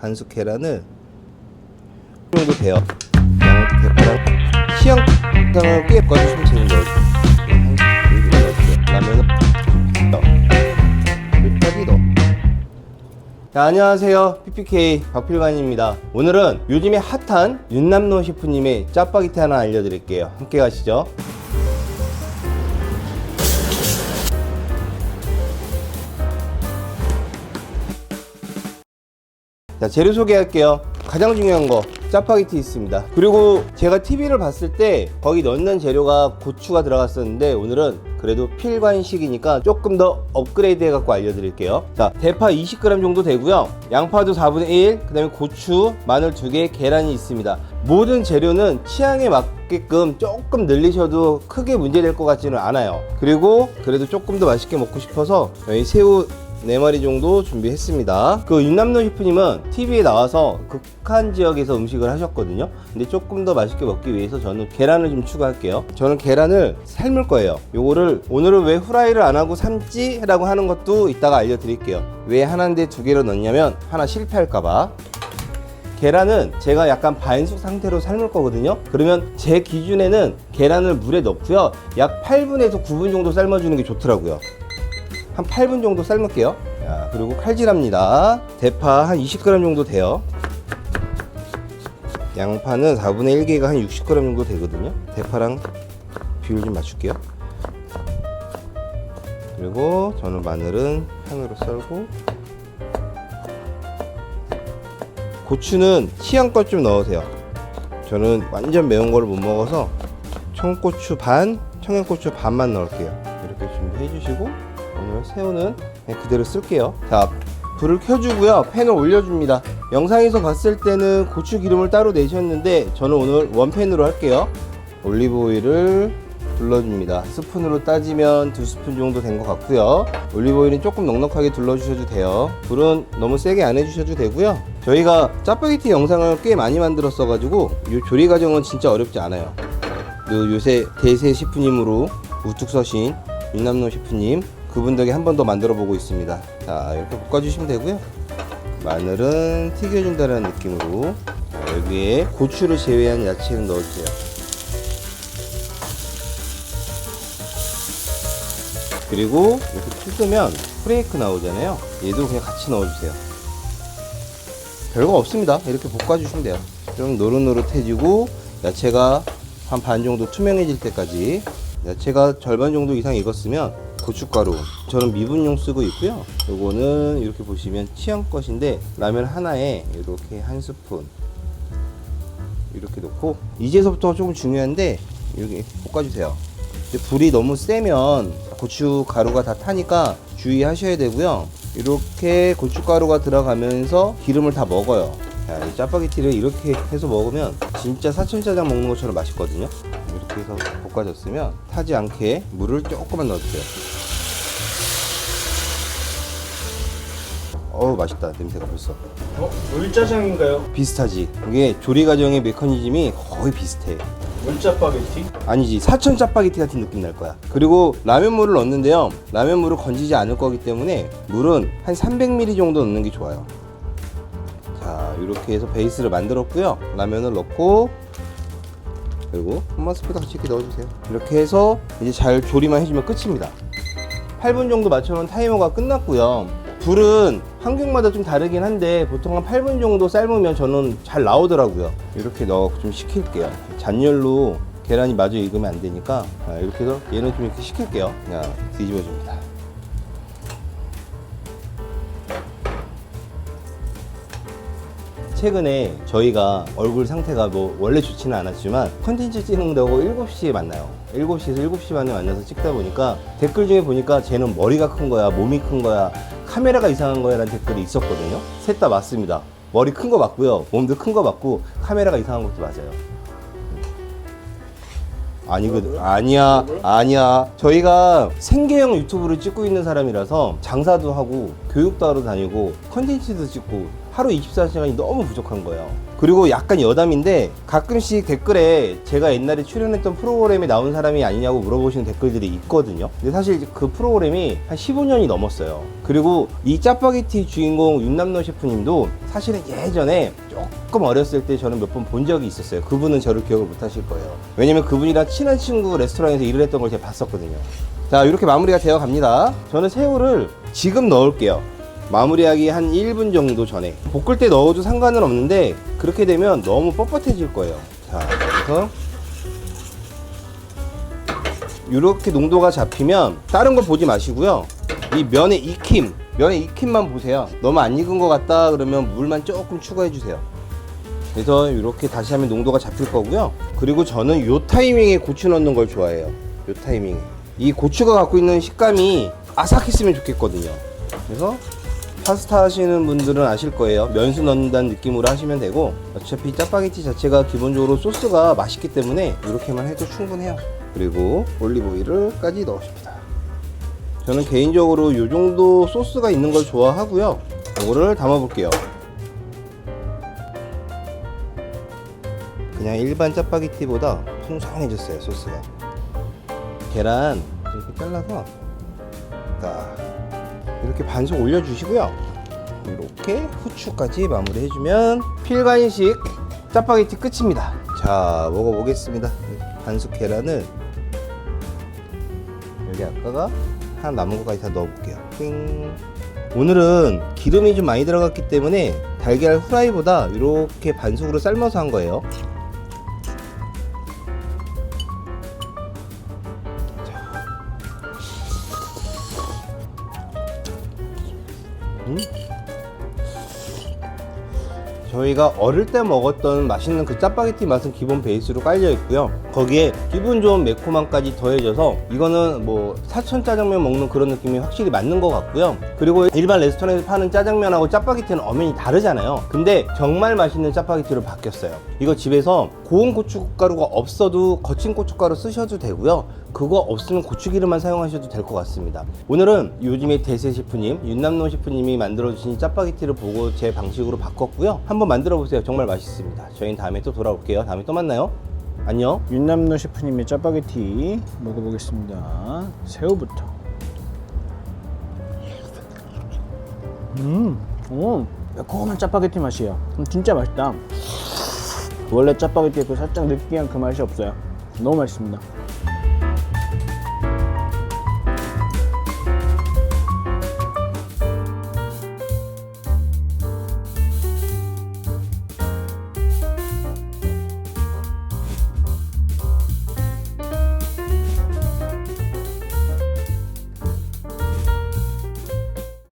반숙 계란을 이 정도 돼요. 그냥 대파랑 시향장을 꽤 꺼주시면 되는 거예요. 넣어. 자, 안녕하세요. PPK 박필관입니다. 오늘은 요즘에 핫한 윤남노 셰프님의 짜파게티 하나 알려드릴게요. 함께 가시죠. 자, 재료 소개할게요. 가장 중요한 거 짜파게티 있습니다. 그리고 제가 TV를 봤을 때 거기 넣는 재료가 고추가 들어갔었는데 오늘은 그래도 필관식이니까 조금 더 업그레이드 해갖고 알려드릴게요. 자, 대파 20g 정도 되고요. 양파도 4분의 1, 그 다음에 고추, 마늘 2개, 계란이 있습니다. 모든 재료는 취향에 맞게끔 조금 늘리셔도 크게 문제될 것 같지는 않아요. 그리고 그래도 조금 더 맛있게 먹고 싶어서 여기 새우 네 마리 정도 준비했습니다. 그 윤남노 셰프님은 TV에 나와서 극한 지역에서 음식을 하셨거든요. 근데 조금 더 맛있게 먹기 위해서 저는 계란을 좀 추가할게요. 저는 계란을 삶을 거예요. 요거를 오늘은 왜 후라이를 안 하고 삶지? 라고 하는 것도 이따가 알려드릴게요. 왜 하나인데 두 개로 넣냐면 하나 실패할까봐. 계란은 제가 약간 반숙 상태로 삶을 거거든요. 그러면 제 기준에는 계란을 물에 넣고요. 약 8분에서 9분 정도 삶아주는 게 좋더라고요. 한 8분 정도 삶을게요. 자, 그리고 칼질합니다. 대파 한 20g 정도 돼요. 양파는 4분의 1개가 한 60g 정도 되거든요. 대파랑 비율 좀 맞출게요. 그리고 저는 마늘은 편으로 썰고 고추는 취향껏 좀 넣으세요. 저는 완전 매운 거를 못 먹어서 청고추 반, 청양고추 반만 넣을게요. 이렇게 준비해 주시고 오늘 새우는 그냥 그대로 쓸게요. 자, 불을 켜주고요. 팬을 올려줍니다. 영상에서 봤을 때는 고추 기름을 따로 내셨는데 저는 오늘 원팬으로 할게요. 올리브 오일을 둘러줍니다. 스푼으로 따지면 두 스푼 정도 된 것 같고요. 올리브 오일은 조금 넉넉하게 둘러주셔도 돼요. 불은 너무 세게 안 해주셔도 되고요. 저희가 짜파게티 영상을 꽤 많이 만들었어 가지고 이 조리 과정은 진짜 어렵지 않아요. 요, 요새 대세 셰프님으로 우뚝 서신 윤남노 셰프님 그분 덕에 한 번 더 만들어 보고 있습니다. 자 이렇게 볶아주시면 되고요. 마늘은 튀겨준다는 느낌으로 자, 여기에 고추를 제외한 야채를 넣어주세요. 그리고 이렇게 뜯으면 프레이크 나오잖아요. 얘도 그냥 같이 넣어주세요. 별거 없습니다. 이렇게 볶아주시면 돼요. 좀 노릇노릇해지고 야채가 한 반 정도 투명해질 때까지 야채가 절반 정도 이상 익었으면 고춧가루. 저는 미분용 쓰고 있고요. 요거는 이렇게 보시면 취향껏인데 라면 하나에 이렇게 한 스푼 이렇게 넣고 이제서부터 조금 중요한데 이렇게 볶아주세요. 불이 너무 세면 고춧가루가 다 타니까 주의하셔야 되고요. 이렇게 고춧가루가 들어가면서 기름을 다 먹어요. 자, 이 짜파게티를 이렇게 해서 먹으면 진짜 사천짜장 먹는 것처럼 맛있거든요. 이렇게 해서 볶아졌으면 타지 않게 물을 조금만 넣어주세요. 어우 맛있다 냄새가 벌써 어? 물짜장인가요? 비슷하지 이게 조리 과정의 메커니즘이 거의 비슷해 물짜파게티? 아니지 사천 짜파게티 같은 느낌 날 거야 그리고 라면물을 넣는데요 라면물을 건지지 않을 거기 때문에 물은 한 300ml 정도 넣는 게 좋아요 자 이렇게 해서 베이스를 만들었고요 라면을 넣고 그리고 한번 스프도 같이 이렇게 넣어주세요. 이렇게 해서 이제 잘 조리만 해주면 끝입니다. 8분 정도 맞춰놓은 타이머가 끝났고요. 불은 환경마다 좀 다르긴 한데 보통 한 8분 정도 삶으면 저는 잘 나오더라고요. 이렇게 넣어 좀 식힐게요. 잔열로 계란이 마저 익으면 안 되니까 자, 이렇게 해서 얘는 좀 이렇게 식힐게요. 그냥 뒤집어 줍니다 최근에 저희가 얼굴 상태가 뭐 원래 좋지는 않았지만 컨텐츠 찍는다고 7시에 만나요. 7시에서 7시 반에 만나서 찍다 보니까 댓글 중에 보니까 쟤는 머리가 큰 거야 몸이 큰 거야 카메라가 이상한 거야 라는 댓글이 있었거든요. 셋 다 맞습니다. 머리 큰 거 맞고요. 몸도 큰 거 맞고 카메라가 이상한 것도 맞아요. 아니거든 아니야 아니야. 저희가 생계형 유튜브를 찍고 있는 사람이라서 장사도 하고 교육도 하러 다니고 컨텐츠도 찍고 하루 24시간이 너무 부족한 거예요. 그리고 약간 여담인데 가끔씩 댓글에 제가 옛날에 출연했던 프로그램에 나온 사람이 아니냐고 물어보시는 댓글들이 있거든요. 근데 사실 그 프로그램이 한 15년이 넘었어요. 그리고 이 짜파게티 주인공 윤남노 셰프님도 사실은 예전에 조금 어렸을 때 저는 몇 번 본 적이 있었어요. 그분은 저를 기억을 못 하실 거예요. 왜냐면 그분이랑 친한 친구 레스토랑에서 일을 했던 걸 제가 봤었거든요. 자, 이렇게 마무리가 되어 갑니다. 저는 새우를 지금 넣을게요. 마무리하기 한 1분 정도 전에. 볶을 때 넣어도 상관은 없는데, 그렇게 되면 너무 뻣뻣해질 거예요. 자, 그래서. 이렇게 농도가 잡히면, 다른 거 보지 마시고요. 이 면의 익힘, 면의 익힘만 보세요. 너무 안 익은 것 같다 그러면 물만 조금 추가해 주세요. 그래서 이렇게 다시 하면 농도가 잡힐 거고요. 그리고 저는 요 타이밍에 고추 넣는 걸 좋아해요. 요 타이밍에. 이 고추가 갖고 있는 식감이 아삭했으면 좋겠거든요. 그래서 파스타 하시는 분들은 아실 거예요. 면수 넣는다는 느낌으로 하시면 되고 어차피 짜파게티 자체가 기본적으로 소스가 맛있기 때문에 이렇게만 해도 충분해요. 그리고 올리브 오일을까지 넣으십니다. 저는 개인적으로 이 정도 소스가 있는 걸 좋아하고요. 이거를 담아 볼게요. 그냥 일반 짜파게티보다 풍성해졌어요 소스가 계란 이렇게 잘라서 딱 이렇게 반숙 올려주시고요. 이렇게 후추까지 마무리 해주면 필간식 짜파게티 끝입니다. 자 먹어보겠습니다. 반숙 계란을 여기 아까가 하나 남은 것까지 다 넣어볼게요. 띵. 오늘은 기름이 좀 많이 들어갔기 때문에 달걀 후라이보다 이렇게 반숙으로 삶아서 한 거예요 저희가 어릴 때 먹었던 맛있는 그 짜파게티 맛은 기본 베이스로 깔려 있고요. 거기에 기분 좋은 매콤함까지 더해져서 이거는 뭐 사천 짜장면 먹는 그런 느낌이 확실히 맞는 것 같고요. 그리고 일반 레스토랑에서 파는 짜장면하고 짜파게티는 엄연히 다르잖아요. 근데 정말 맛있는 짜파게티로 바뀌었어요. 이거 집에서 고운 고춧가루가 없어도 거친 고춧가루 쓰셔도 되고요. 그거 없으면 고추기름만 사용하셔도 될 것 같습니다. 오늘은 요즘에 대세 셰프님, 윤남노 셰프님이 만들어주신 짜파게티를 보고 제 방식으로 바꿨고요. 한번 만들어 보세요. 정말 맛있습니다. 저희는 다음에 또 돌아올게요. 다음에 또 만나요. 안녕. 윤남노 셰프님의 짜파게티 먹어보겠습니다. 새우부터. 음, 오, 매콤한 짜파게티 맛이에요. 음, 진짜 맛있다. 원래 짜파게티에 그 살짝 느끼한 그 맛이 없어요. 너무 맛있습니다.